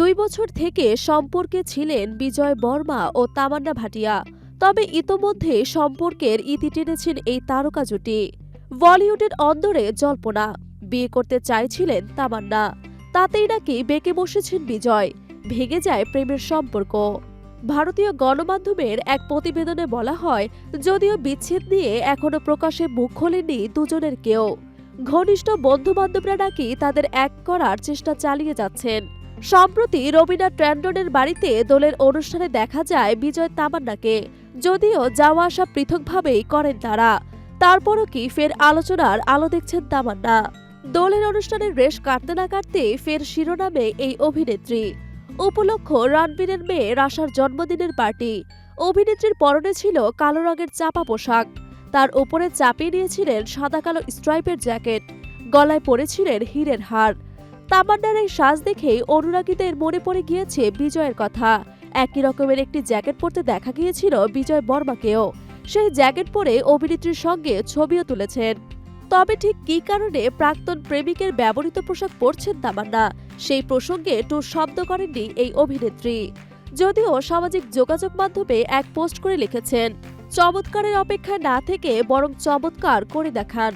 দুই বছর থেকে সম্পর্কে ছিলেন বিজয় বর্মা ও তামান্না ভাটিয়া। তবে ইতোমধ্যে সম্পর্কের ইতি টেনেছেন এই তারকা জুটি। বলিউডের অন্দরে জল্পনা, বিয়ে করতে চাইছিলেন তামান্না। তাতেই নাকি বেঁকে বসেছেন বিজয়, ভেঙে যায় প্রেমের সম্পর্ক। ভারতীয় গণমাধ্যমের এক প্রতিবেদনে বলা হয়, যদিও বিচ্ছেদ নিয়ে এখনও প্রকাশে মুখ খোলেননি দুজনের কেউ। ঘনিষ্ঠ বন্ধুবান্ধবরা নাকি তাদের এক করার চেষ্টা চালিয়ে যাচ্ছেন। সম্প্রতি রবিনা ট্যান্ডনের বাড়িতে দোলের অনুষ্ঠানে দেখা যায় বিজয় তামান্নাকে। যদিও যাওয়া আসা পৃথকভাবেই করেন তারা। তারপরও কি ফের আলোচনার আলো দেখছেন তামান্না। দোলের অনুষ্ঠানের রেশ কাটতে না কাটতে ফের শিরোনামে এই অভিনেত্রী। উপলক্ষ রণবীরের মেয়ে রাশার জন্মদিনের পার্টি। অভিনেত্রীর পরনে ছিল কালো রঙের চাপা পোশাক। তার উপরে চাপিয়ে নিয়েছিলেন সাদা কালো স্ট্রাইপের জ্যাকেট। গলায় পরেছিলেন হীরের হার। তামান্নার এই সাজ দেখেই অনুরাগীদের মনে পড়ে গিয়েছে বিজয়ের কথা। একই রকমের একটি জ্যাকেট পরতে দেখা গিয়েছিল বিজয় বর্মাকেও। সেই জ্যাকেট পরে অভিনেত্রীর সঙ্গে ছবিও তুলেছেন। তবে ঠিক কী কারণে প্রাক্তন প্রেমিকের ব্যবহৃত পোশাক পরছেন তামান্না, সেই প্রসঙ্গে টু শব্দ করেননি এই অভিনেত্রী। যদিও সামাজিক যোগাযোগ মাধ্যমে এক পোস্ট করে লিখেছেন, চমৎকারের অপেক্ষা না থেকে বরং চমৎকার করে দেখান।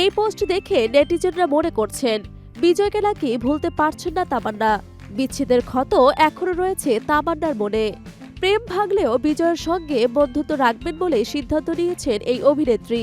এই পোস্ট দেখে নেটিজেনরা মনে করছেন বিজয়কে নাকি ভুলতে পারছেন না তামান্না। বিচ্ছেদের ক্ষত এখনও রয়েছে তামান্নার মনে। প্রেম ভাঙলেও বিজয়ের সঙ্গে বন্ধুত্ব রাখবেন বলে সিদ্ধান্ত নিয়েছেন এই অভিনেত্রী।